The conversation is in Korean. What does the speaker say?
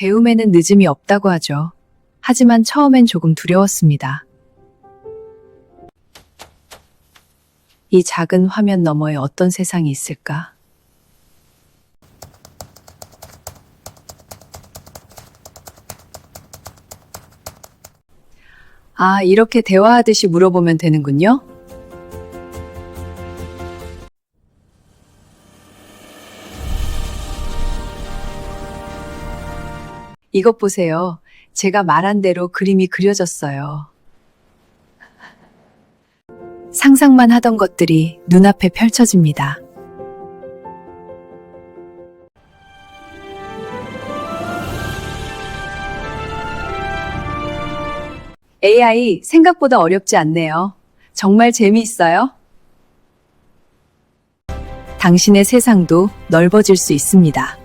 배움에는 늦음이 없다고 하죠. 하지만 처음엔 조금 두려웠습니다. 이 작은 화면 너머에 어떤 세상이 있을까? 아, 이렇게 대화하듯이 물어보면 되는군요. 이것 보세요. 제가 말한 대로 그림이 그려졌어요. 상상만 하던 것들이 눈앞에 펼쳐집니다. AI 생각보다 어렵지 않네요. 정말 재미있어요. 당신의 세상도 넓어질 수 있습니다.